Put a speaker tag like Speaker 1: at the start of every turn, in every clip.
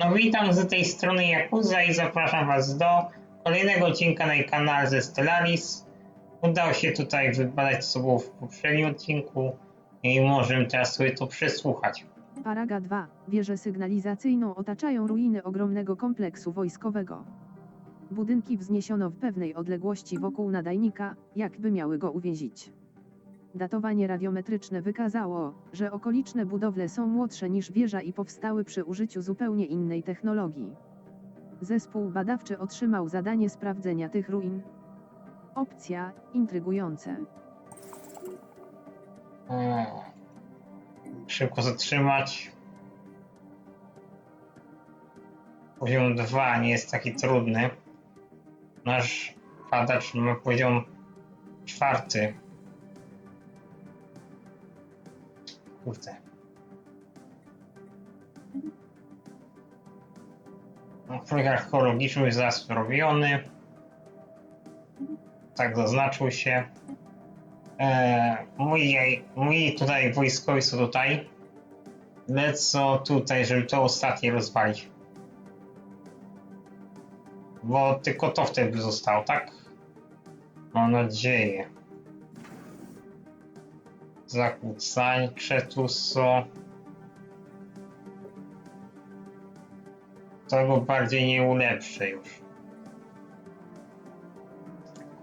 Speaker 1: No witam z tej strony Jakuza i zapraszam Was do kolejnego odcinka na kanale ze Stellaris. Udało się tutaj wybadać co było w poprzednim odcinku i możemy teraz sobie to przesłuchać.
Speaker 2: Paraga 2. Wieżę sygnalizacyjną otaczają ruiny ogromnego kompleksu wojskowego. Budynki wzniesiono w pewnej odległości wokół nadajnika, jakby miały go uwięzić. Datowanie radiometryczne wykazało, że okoliczne budowle są młodsze niż wieża i powstały przy użyciu zupełnie innej technologii. Zespół badawczy otrzymał zadanie sprawdzenia tych ruin. Opcja intrygujące.
Speaker 1: Hmm. Szybko zatrzymać. Poziom 2 nie jest taki trudny. Nasz badacz ma poziom czwarty. Kurde. No, Projekt archeologiczny jest zaraz robiony. Tak zaznaczył się. E, mój, mój tutaj wojskowi są tutaj. Lecą tutaj, żeby to ostatnie rozwalić. Bo tylko to wtedy zostało, tak? Mam nadzieję. Zakłócańcze tu są. Tego bardziej nie ulepszę już.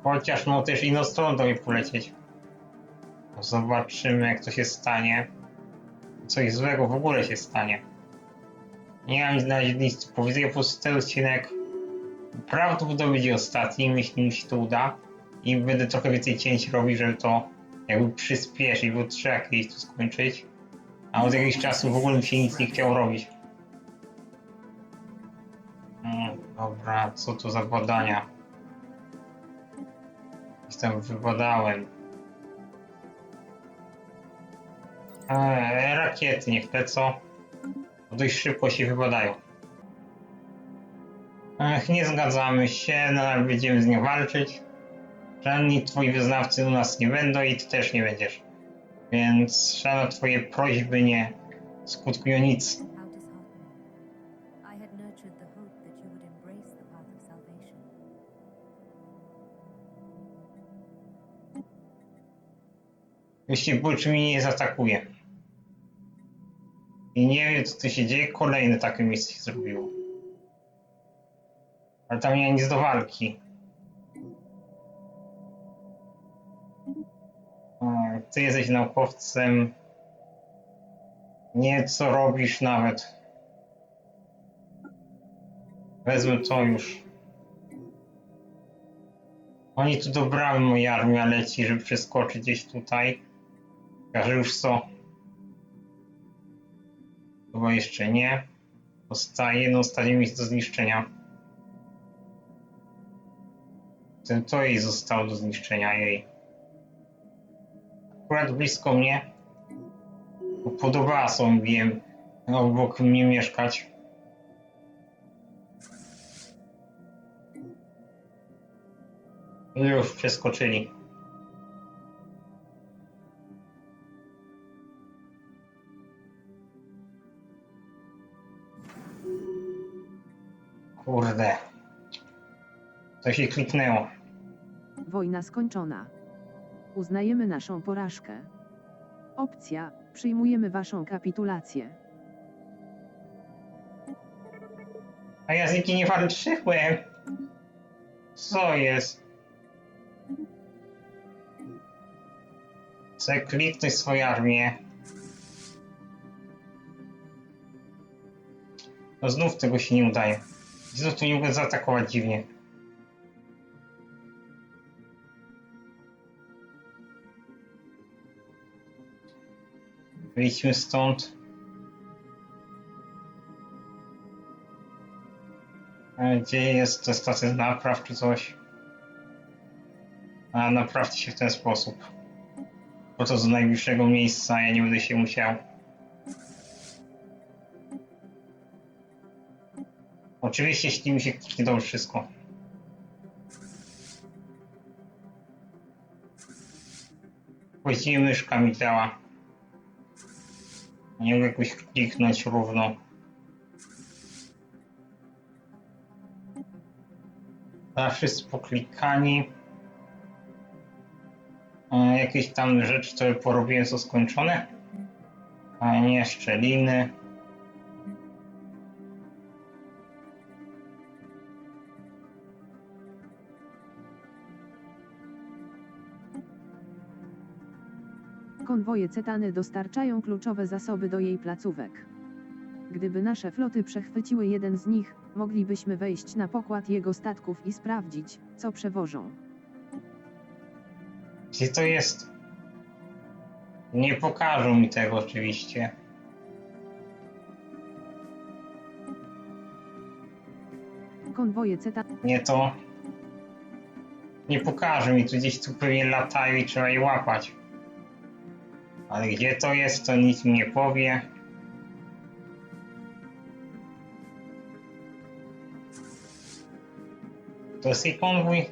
Speaker 1: Chociaż no też inną stroną do mnie polecieć. Zobaczymy jak to się stanie. Coś złego w ogóle się stanie. Nie mam znaleźć nic. Powiedzę po prostu ten odcinek prawdopodobnie będzie ostatni, jeśli mi się to uda. I będę trochę więcej cięć robił, żeby to jakby przyspieszyć, bo trzeba kiedyś to skończyć. A od jakiegoś czasu w ogóle mi się nic nie chciało robić. Mm, dobra, co to za badania? Jestem wybadałem. Eee, rakiety niech lecą. Bo Dość szybko się wybadają. Ech, nie zgadzamy się, nadal będziemy z nią walczyć. Żadni twoi wyznawcy u nas nie będą i ty też nie będziesz. Więc żadne twoje prośby nie skutkują nic. Jeśli Butch mnie nie zaatakuje. I nie wie co tu się dzieje, kolejne takie miejsce się zrobiło. Ale tam nie nic do walki. Ty jesteś naukowcem. Nie co robisz nawet. Wezmę to już. Oni tu dobrały moją armię, leci, żeby przeskoczyć gdzieś tutaj. Że już są. Chyba jeszcze nie. Zostaje jedno ostatnie miejsce do zniszczenia. Ten to jej zostało do zniszczenia jej. Akurat blisko mnie. Podobała sobie wiem obok mnie mieszkać. Już przeskoczyli. Kurde. To się kliknęło.
Speaker 2: Wojna skończona. Uznajemy naszą porażkę. Opcja: przyjmujemy waszą kapitulację.
Speaker 1: A nikim nie walczyłem. Co jest? Chcę kliknąć swoją armię. No znów tego się nie udaje. Znów tu nie mogę zaatakować dziwnie. Wyjdźmy stąd. A Gdzie jest ta stacja napraw czy coś? A naprawcie się w ten sposób. Po to do najbliższego miejsca, ja nie będę się musiał. Oczywiście jeśli mi się kliknie to wszystko. Właściwie myszka mi. Nie jakoś kliknąć równo. Zawsze jest poklikani. E, jakieś tam rzeczy, które porobiłem są skończone. A nie szczeliny.
Speaker 2: Konwoje Cetany dostarczają kluczowe zasoby do jej placówek. Gdyby nasze floty przechwyciły jeden z nich, moglibyśmy wejść na pokład jego statków i sprawdzić, co przewożą.
Speaker 1: Gdzie to jest? Nie pokażą mi tego oczywiście.
Speaker 2: Konwoje Cetany
Speaker 1: Nie to. Nie pokażą mi, tu gdzieś tu pewnie latają i trzeba je łapać. Ale gdzie to jest, to nic mi nie powie. To jest jej konwój.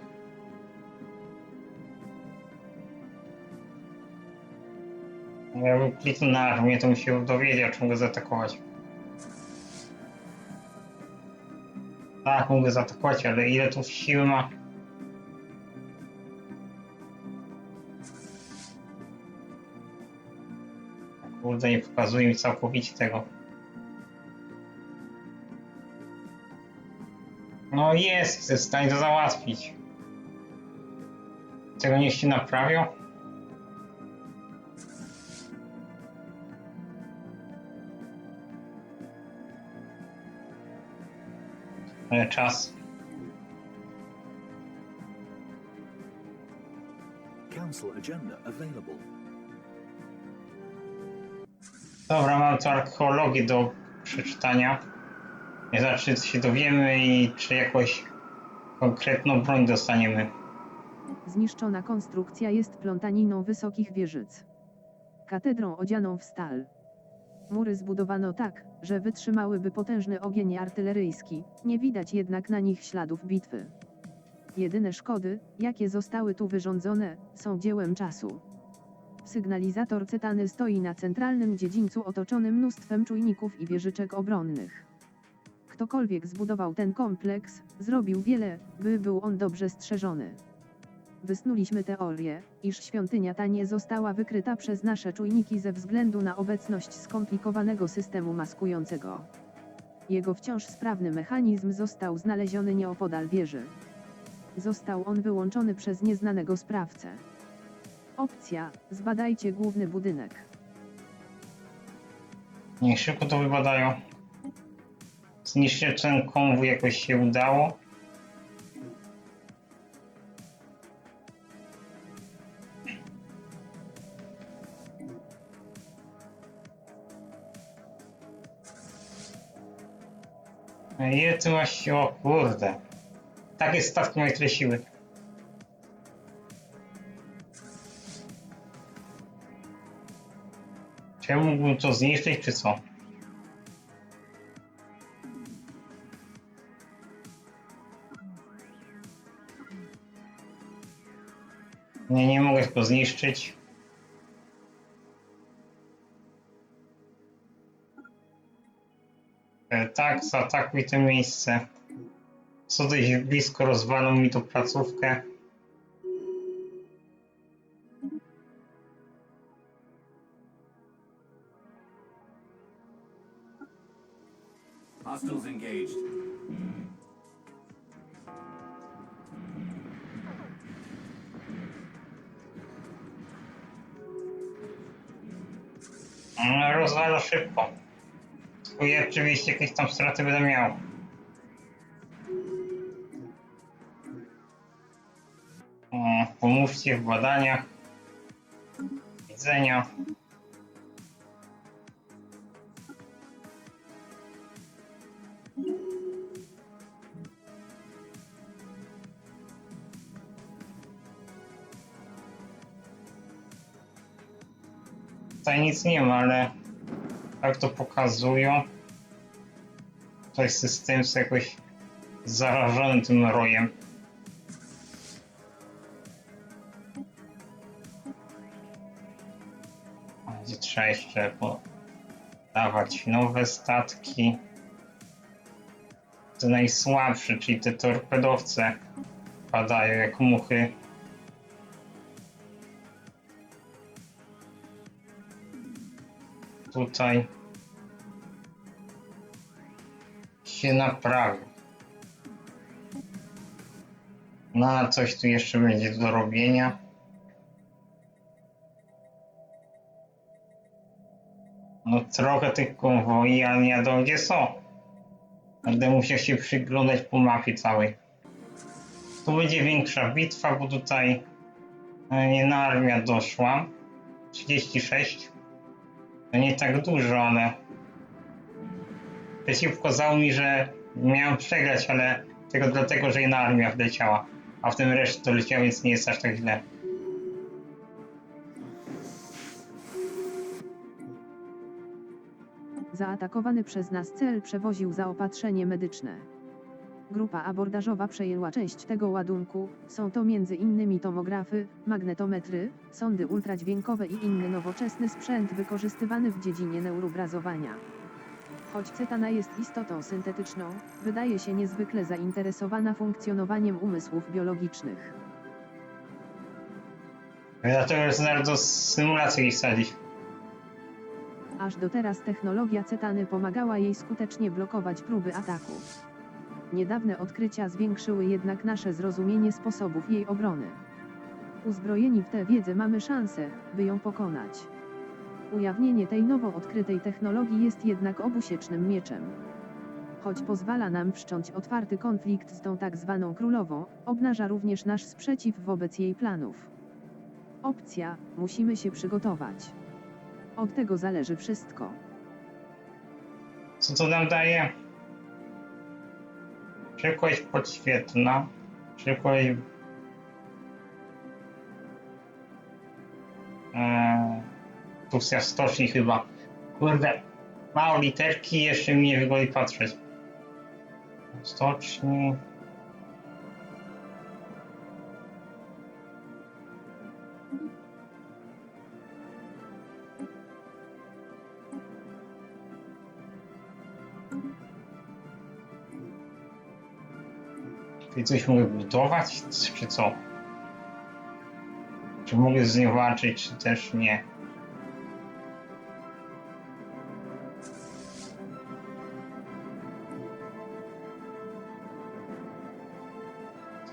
Speaker 1: Jakbym kliknął na armię, to bym się dowiedział, czy mogę zaatakować. Tak, mogę zaatakować, ale ile tu siły ma? Kurde, nie pokazuje mi całkowicie tego. No jest, jestem w stanie to załatwić. Tego niech się naprawią. Ale czas.
Speaker 3: Council agenda available.
Speaker 1: Dobra, mam tu archeologię do przeczytania. Nie znaczy, czy się dowiemy i czy jakąś konkretną broń dostaniemy.
Speaker 2: Zniszczona konstrukcja jest plątaniną wysokich wieżyc. Katedrą odzianą w stal. Mury zbudowano tak, że wytrzymałyby potężny ogień artyleryjski, nie widać jednak na nich śladów bitwy. Jedyne szkody, jakie zostały tu wyrządzone, są dziełem czasu. Sygnalizator Cetany stoi na centralnym dziedzińcu otoczonym mnóstwem czujników i wieżyczek obronnych. Ktokolwiek zbudował ten kompleks, zrobił wiele, by był on dobrze strzeżony. Wysnuliśmy teorię, iż świątynia ta nie została wykryta przez nasze czujniki ze względu na obecność skomplikowanego systemu maskującego. Jego wciąż sprawny mechanizm został znaleziony nieopodal wieży. Został on wyłączony przez nieznanego sprawcę. Opcja: zbadajcie główny budynek.
Speaker 1: Niech szybko to wybadają. Zniszczyć ten konwój jakoś się udało. Ile ty masz? O kurde. Takie stawki mają tyle Czy ja mógłbym to zniszczyć, czy co? Nie, nie mogę go zniszczyć. E, tak, zaatakuj to miejsce. Co dość blisko rozwalą mi tą placówkę. Oczywiście jakieś tam straty będę miał. Pomóżcie w badaniach. Widzenia. Tutaj nic nie ma, ale jak to pokazują, to jest system jest jakoś zarażony tym rojem. Będzie trzeba jeszcze dawać nowe statki. Te najsłabsze, czyli te torpedowce. padają jak muchy. Tutaj się naprawi. No a coś tu jeszcze będzie do robienia. No trochę tych konwoi, ale nie wiadomo gdzie są. Będę musiał się przyglądać po mapie całej. Tu będzie większa bitwa, bo tutaj e, jedna armia doszła. 36. To nie tak dużo, ale przeciw pokazało mi, że miałem przegrać, ale tylko dlatego, że jedna armia wleciała. A w tym resztę to leciało, więc nie jest aż tak źle.
Speaker 2: Zaatakowany przez nas cel przewoził zaopatrzenie medyczne. Grupa abordażowa przejęła część tego ładunku, są to m.in. tomografy, magnetometry, sondy ultradźwiękowe i inny nowoczesny sprzęt wykorzystywany w dziedzinie neurobrazowania. Choć Cetana jest istotą syntetyczną, wydaje się niezwykle zainteresowana funkcjonowaniem umysłów biologicznych.
Speaker 1: Dlatego jest bardzo symulację ich sadzić.
Speaker 2: Aż do teraz technologia Cetany pomagała jej skutecznie blokować próby ataku. Niedawne odkrycia zwiększyły jednak nasze zrozumienie sposobów jej obrony. Uzbrojeni w tę wiedzę mamy szansę, by ją pokonać. Ujawnienie tej nowo odkrytej technologii jest jednak obusiecznym mieczem. Choć pozwala nam wszcząć otwarty konflikt z tą tak zwaną królową, obnaża również nasz sprzeciw wobec jej planów. Opcja, musimy się przygotować. Od tego zależy wszystko.
Speaker 1: Co to nam daje? Szybkość podświetlna. Szybkość... Funkcja stoczni chyba. Kurde, mało literki jeszcze mi nie wygodzi patrzeć. Stoczni... Czy coś mogę budować, czy co? Czy mogę z nią walczyć, czy też nie?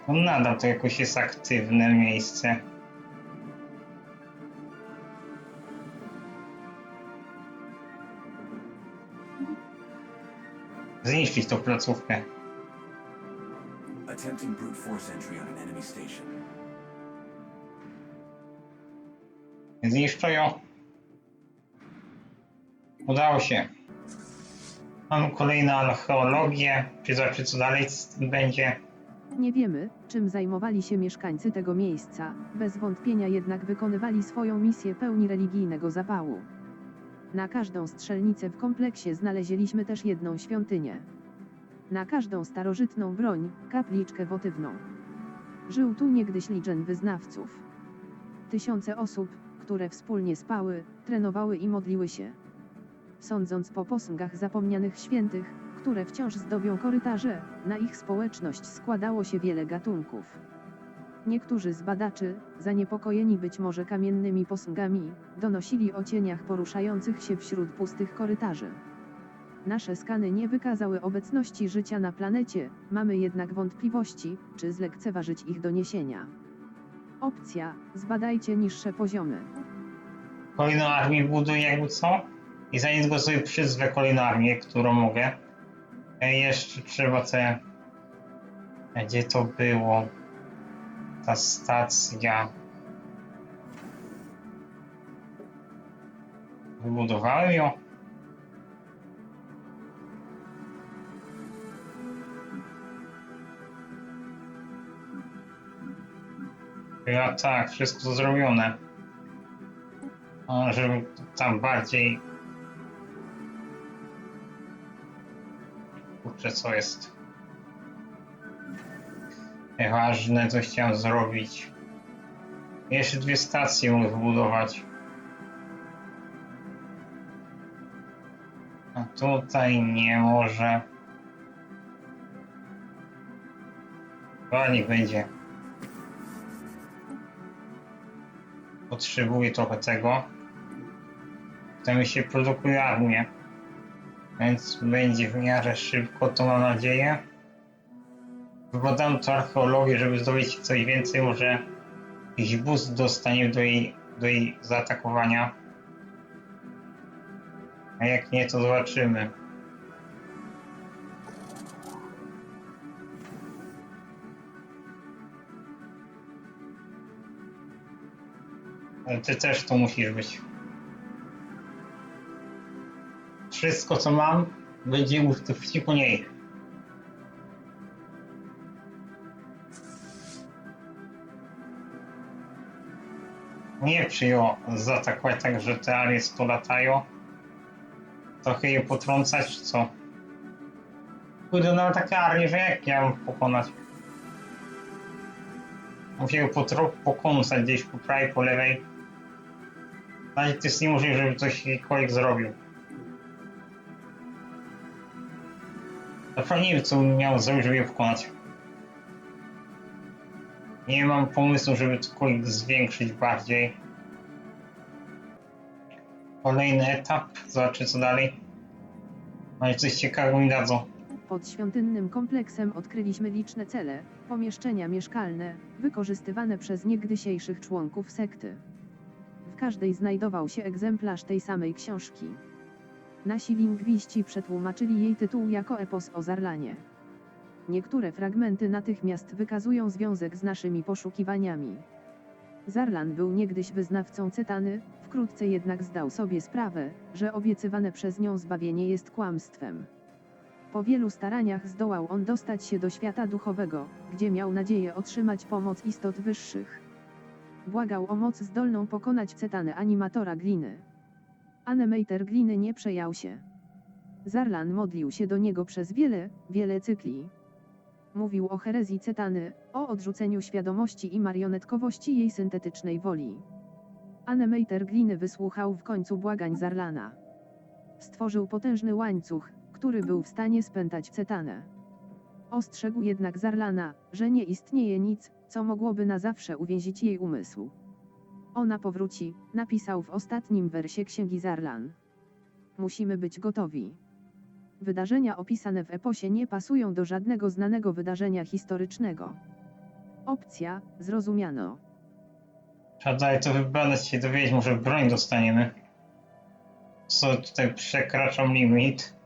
Speaker 1: No nadal to jakoś jest aktywne miejsce. Zniszczyć tą placówkę.
Speaker 3: Attempting brute force entry on an enemy station.
Speaker 1: Zniszczą ją. Udało się. Mamy kolejną archeologię. Czy zobaczy co dalej będzie?
Speaker 2: Nie wiemy, czym zajmowali się mieszkańcy tego miejsca, bez wątpienia jednak wykonywali swoją misję pełni religijnego zapału. Na każdą strzelnicę w kompleksie znaleźliśmy też jedną świątynię. Na każdą starożytną broń, kapliczkę wotywną. Żył tu niegdyś liczen wyznawców. Tysiące osób, które wspólnie spały, trenowały i modliły się. Sądząc po posągach zapomnianych świętych, które wciąż zdobią korytarze, na ich społeczność składało się wiele gatunków. Niektórzy z badaczy, zaniepokojeni być może kamiennymi posągami, donosili o cieniach poruszających się wśród pustych korytarzy. Nasze skany nie wykazały obecności życia na planecie, mamy jednak wątpliwości, czy zlekceważyć ich doniesienia. Opcja: zbadajcie niższe poziomy.
Speaker 1: Kolejną armię buduję jakby co? I za niedługo sobie przyzwę kolejną armię, którą mogę. E, Jeszcze trzeba te... Gdzie to było? Ta stacja... Wybudowałem ją? Ja tak, wszystko zrobione. Żeby tam bardziej. jeszcze co jest ważne, co chciałem zrobić. Jeszcze dwie stacje mogę wybudować. A tutaj nie może. Chyba niech będzie. Potrzebuję trochę tego. Potem się produkuje armię. Więc będzie w miarę szybko, to mam nadzieję. Wybadam to archeologię, żeby zdobyć coś więcej, może jakiś boost dostanie do jej, do jej zaatakowania. A jak nie, to zobaczymy. Ale ty też to musisz być. Wszystko co mam będzie użyte przeciwko niej. Nie przyjął zaatakować tak, że te arie tu latają. Trochę je potrącać, co? Kurde, no takie arie, że jak ja mam pokonać? Muszę go potro- pokąsać gdzieś po prawej, po lewej. Nawet to jest niemożliwe, żeby coś jakikolwiek zrobił. Bym miał je pokonać. Nie mam pomysłu, żeby cokolwiek zwiększyć bardziej. Kolejny etap, zobaczę co dalej. I coś ciekawego mi dadzą.
Speaker 2: Pod świątynnym kompleksem odkryliśmy liczne cele, pomieszczenia mieszkalne, wykorzystywane przez niegdysiejszych członków sekty. W każdej znajdował się egzemplarz tej samej książki. Nasi lingwiści przetłumaczyli jej tytuł jako epos o Zarlanie. Niektóre fragmenty natychmiast wykazują związek z naszymi poszukiwaniami. Zarlan był niegdyś wyznawcą Cetany, wkrótce jednak zdał sobie sprawę, że obiecywane przez nią zbawienie jest kłamstwem. Po wielu staraniach zdołał on dostać się do świata duchowego, gdzie miał nadzieję otrzymać pomoc istot wyższych. Błagał o moc zdolną pokonać Cetanę animatora gliny. Animator gliny nie przejął się. Zarlan modlił się do niego przez wiele, wiele cykli. Mówił o herezji Cetany, o odrzuceniu świadomości i marionetkowości jej syntetycznej woli. Animator gliny wysłuchał w końcu błagań Zarlana. Stworzył potężny łańcuch, który był w stanie spętać Cetanę. Ostrzegł jednak Zarlana, że nie istnieje nic, co mogłoby na zawsze uwięzić jej umysł. Ona powróci, napisał w ostatnim wersie księgi Zarlan. Musimy być gotowi. Wydarzenia opisane w eposie nie pasują do żadnego znanego wydarzenia historycznego. Opcja, zrozumiano.
Speaker 1: Trzeba dalej to wybadać się dowiedzieć, może broń dostaniemy. Co tutaj przekraczam limit.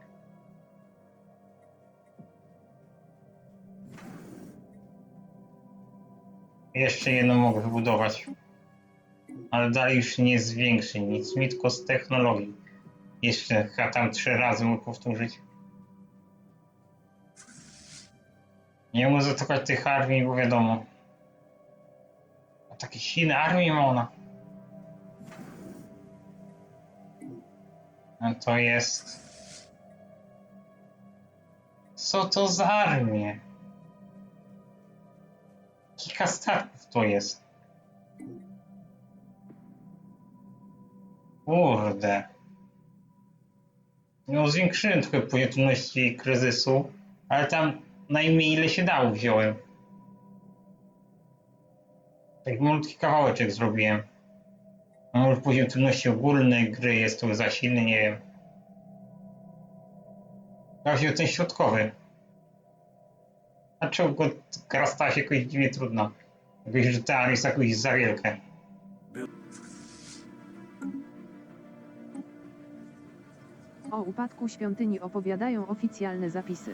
Speaker 1: Jeszcze jedno mogę wybudować. Ale dalej już nie zwiększy nic, mi tylko z technologii. Jeszcze chyba tam trzy razy mógł powtórzyć. Nie mogę zaatakować tych armii, bo wiadomo. A takie silne armie ma ona. A to jest... Co to za armie? Kilka statków to jest. Kurde. No zwiększyłem trochę poziom trudności kryzysu, ale tam najmniej ile się dało wziąłem. Tak malutki kawałeczek zrobiłem. A może poziom trudności ogólny gry jest tu za silny, nie wiem. Ja wziął ten środkowy. Dlaczego go gra stała się jakoś dziwnie trudna? Jakoś, że ta jest jakoś za wielkie.
Speaker 2: O upadku świątyni opowiadają oficjalne zapisy.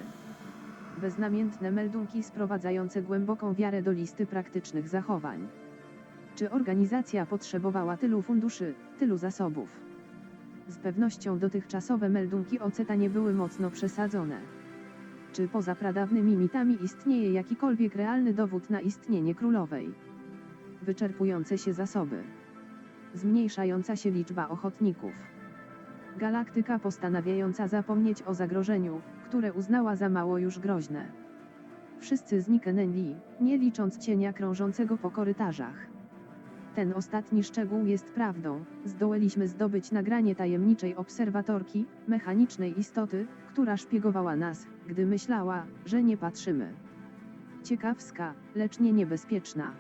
Speaker 2: Beznamiętne meldunki sprowadzające głęboką wiarę do listy praktycznych zachowań. Czy organizacja potrzebowała tylu funduszy, tylu zasobów? Z pewnością dotychczasowe meldunki o Cetanie były mocno przesadzone. Czy poza pradawnymi mitami istnieje jakikolwiek realny dowód na istnienie królowej? Wyczerpujące się zasoby. Zmniejszająca się liczba ochotników. Galaktyka postanawiająca zapomnieć o zagrożeniu, które uznała za mało już groźne. Wszyscy zniknęli, nie licząc cienia krążącego po korytarzach. Ten ostatni szczegół jest prawdą. Zdołaliśmy zdobyć nagranie tajemniczej obserwatorki, mechanicznej istoty, która szpiegowała nas, gdy myślała, że nie patrzymy. Ciekawska, lecz nie niebezpieczna.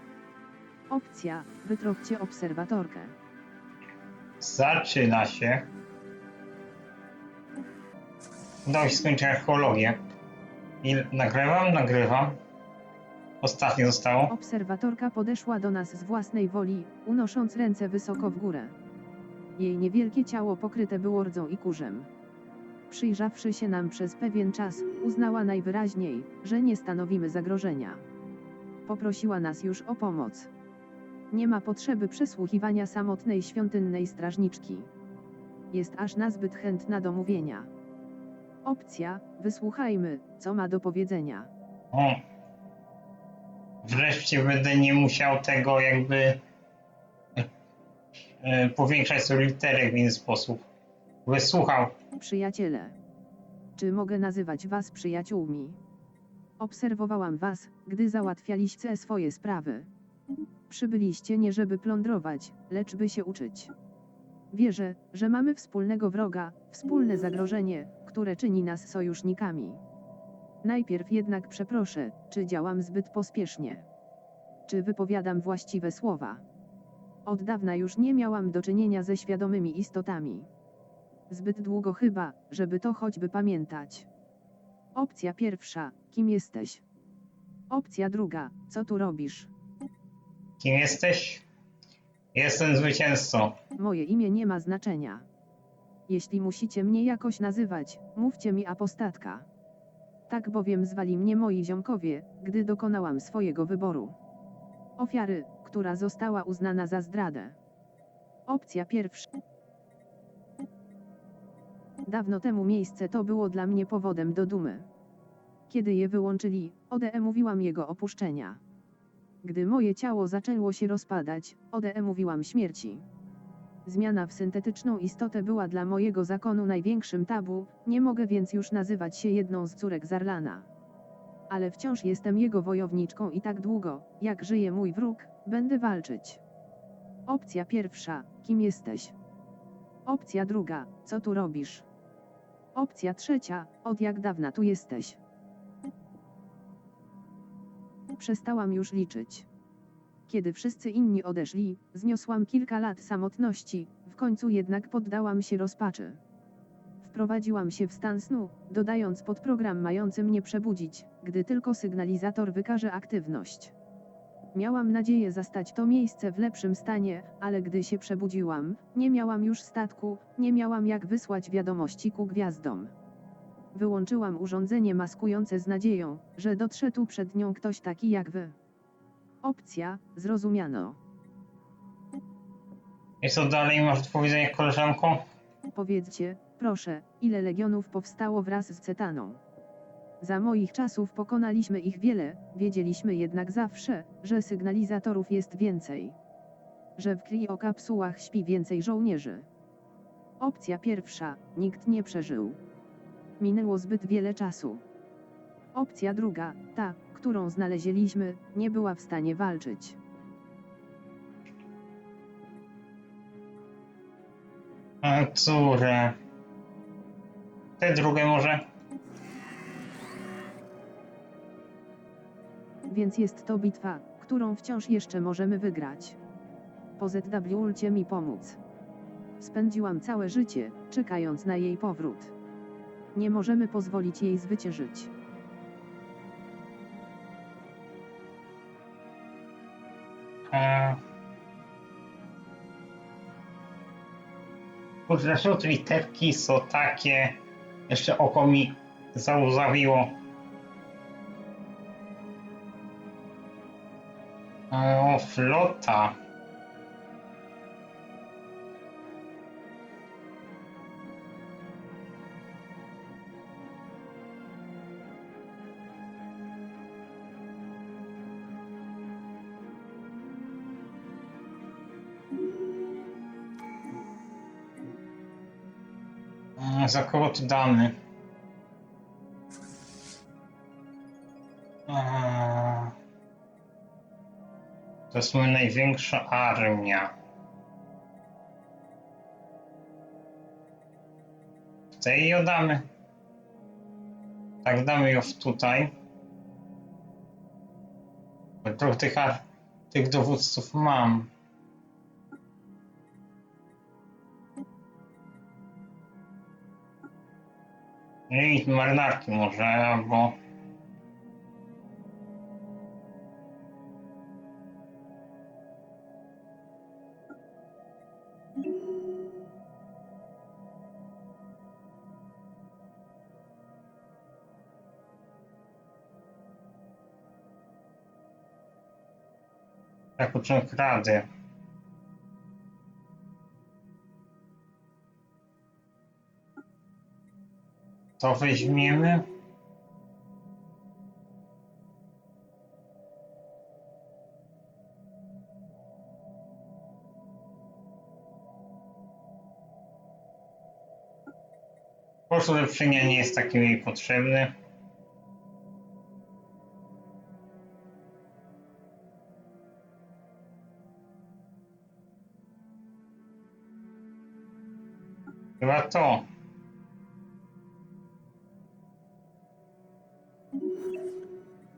Speaker 2: Opcja, wytropcie obserwatorkę.
Speaker 1: Zaczyna się. Udało się skończyć archeologię. I nagrywam, nagrywam. Ostatnie zostało.
Speaker 2: Obserwatorka podeszła do nas z własnej woli, unosząc ręce wysoko w górę. Jej niewielkie ciało pokryte było rdzą i kurzem. Przyjrzawszy się nam przez pewien czas, uznała najwyraźniej, że nie stanowimy zagrożenia. Poprosiła nas już o pomoc. Nie ma potrzeby przesłuchiwania samotnej świątynnej strażniczki. Jest aż nazbyt chętna do mówienia. Opcja, wysłuchajmy, co ma do powiedzenia.
Speaker 1: O. Wreszcie będę nie musiał tego jakby e, powiększać sobie literek w inny sposób. Wysłuchał.
Speaker 2: Przyjaciele. Czy mogę nazywać was przyjaciółmi? Obserwowałam was, gdy załatwialiście swoje sprawy. Przybyliście nie żeby plądrować, lecz by się uczyć. Wierzę, że mamy wspólnego wroga, wspólne zagrożenie, które czyni nas sojusznikami. Najpierw jednak przeproszę, czy działam zbyt pospiesznie? Czy wypowiadam właściwe słowa? Od dawna już nie miałam do czynienia ze świadomymi istotami. Zbyt długo chyba, żeby to choćby pamiętać. Opcja pierwsza, kim jesteś? Opcja druga, co tu robisz?
Speaker 1: Kim jesteś? Jestem zwycięzcą.
Speaker 2: Moje imię nie ma znaczenia. Jeśli musicie mnie jakoś nazywać, mówcie mi apostatka. Tak bowiem zwali mnie moi ziomkowie, gdy dokonałam swojego wyboru. Ofiary, która została uznana za zdradę. Opcja pierwsza. Dawno temu miejsce to było dla mnie powodem do dumy. Kiedy je wyłączyli, ODE mówiłam jego opuszczenia. Gdy moje ciało zaczęło się rozpadać, ODE mówiłam śmierci. Zmiana w syntetyczną istotę była dla mojego zakonu największym tabu, nie mogę więc już nazywać się jedną z córek Zarlana. Ale wciąż jestem jego wojowniczką i tak długo, jak żyje mój wróg, będę walczyć. Opcja pierwsza, kim jesteś? Opcja druga, co tu robisz? Opcja trzecia, od jak dawna tu jesteś? Przestałam już liczyć. Kiedy wszyscy inni odeszli, zniosłam kilka lat samotności, w końcu jednak poddałam się rozpaczy. Wprowadziłam się w stan snu, dodając podprogram mający mnie przebudzić, gdy tylko sygnalizator wykaże aktywność. Miałam nadzieję zastać to miejsce w lepszym stanie, ale gdy się przebudziłam, nie miałam już statku, nie miałam jak wysłać wiadomości ku gwiazdom. Wyłączyłam urządzenie maskujące z nadzieją, że dotrze tu przed nią ktoś taki jak wy. Opcja, zrozumiano.
Speaker 1: I co dalej masz do powiedzenia, koleżanko?
Speaker 2: Powiedzcie, proszę, ile legionów powstało wraz z Cetaną? Za moich czasów pokonaliśmy ich wiele, wiedzieliśmy jednak zawsze, że sygnalizatorów jest więcej. Że w kriokapsułach śpi więcej żołnierzy. Opcja pierwsza, nikt nie przeżył. Minęło zbyt wiele czasu. Opcja druga, ta, którą znaleźliśmy, nie była w stanie walczyć.
Speaker 1: A córe. Te drugie może?
Speaker 2: Więc jest to bitwa, którą wciąż jeszcze możemy wygrać. Po ZW mi pomóc. Spędziłam całe życie, czekając na jej powrót. Nie możemy pozwolić jej zwyciężyć.
Speaker 1: Eee... Dlaczego te literki są takie... Jeszcze oko mi zauzawiło. Eee, O, flota. Za kogo tu damy? Eee, To jest moja największa armia. Tej ją damy. Tak, damy ją tutaj. Bo tych, Tych dowódców mam. I marynarki może, albo... Jako członek rady. To weźmiemy. Koszt ulepszenia nie jest taki mi potrzebny. Chyba to.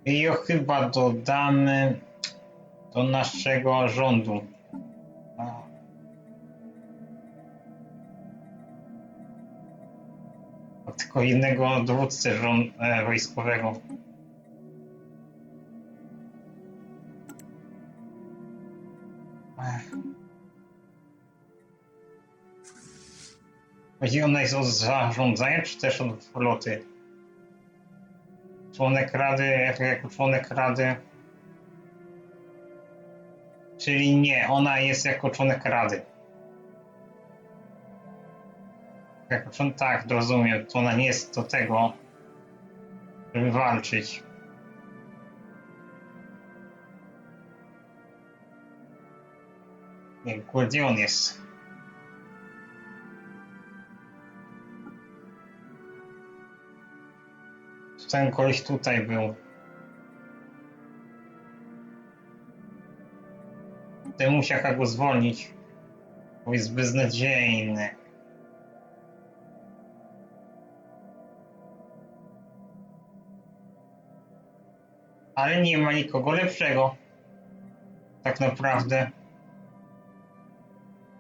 Speaker 1: I ją chyba dodamy do naszego rządu. A. Tylko innego dowódcę rząd, e, wojskowego. Chodzi ona jest od zarządzania, czy też od floty? Członek rady, jako, jako członek rady. Czyli nie, ona jest jako członek rady. Jako członek, tak, rozumiem, to ona nie jest do tego, żeby walczyć. Nie, gdzie on jest? Ten koleś tutaj był. Ten musiał go zwolnić. Bo jest beznadziejny. Ale nie ma nikogo lepszego. Tak naprawdę.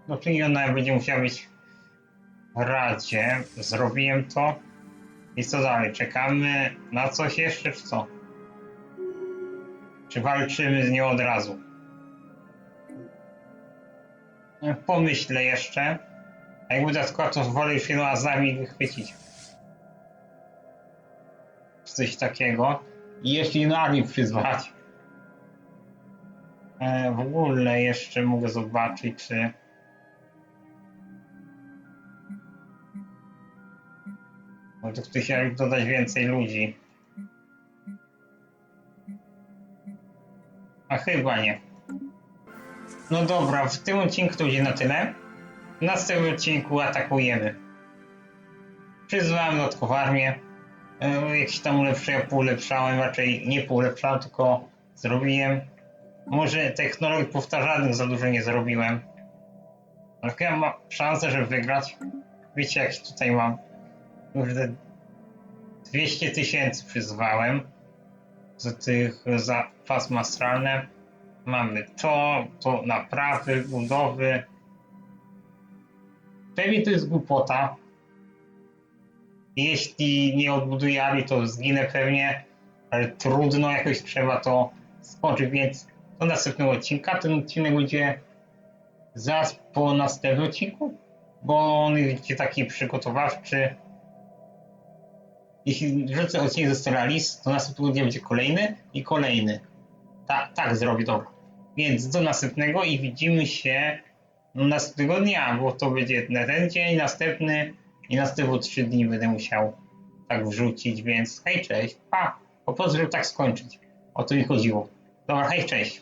Speaker 1: No czyli ona będzie musiała być w Radzie. Zrobiłem to. I co dalej? Czekamy na coś jeszcze, czy co? Czy walczymy z nią od razu? No, Pomyślę jeszcze. A jak będę tylko to wolę wieloma z nami wychwycić. Czy coś takiego. I inną armię przyzwać. E, w ogóle jeszcze mogę zobaczyć, czy... To ktoś chciał dodać więcej ludzi. A chyba nie. No dobra, w tym odcinku to będzie na tyle. W następnym odcinku atakujemy. Przyzwałem dodatkową armię. E, Jakieś tam ulepszenia poulepszałem, raczej nie poulepszałem, tylko zrobiłem. Może technologii powtarzalnych za dużo nie zrobiłem. Ale chyba mam szansę, żeby wygrać. Wiecie, jak tutaj mam. Kurde, 200 tysięcy przyzwałem z tych za pasma astralne. Mamy to, to naprawy, budowy. Pewnie to jest głupota. Jeśli nie odbuduję to zginę pewnie, ale trudno, jakoś trzeba to skończyć, więc do następnego odcinka. Ten odcinek będzie zaraz po następnym odcinku, bo on jest taki przygotowawczy. Jeśli rzucę odcinek ze Stellaris, to następnego dnia będzie kolejny i kolejny. Ta, tak zrobię, dobra. Więc do następnego i widzimy się następnego dnia, bo to będzie na ten dzień, następny i następne trzy dni będę musiał tak wrzucić, więc hej, cześć, pa, po prostu, żeby tak skończyć. O to mi chodziło. Dobra, hej, cześć.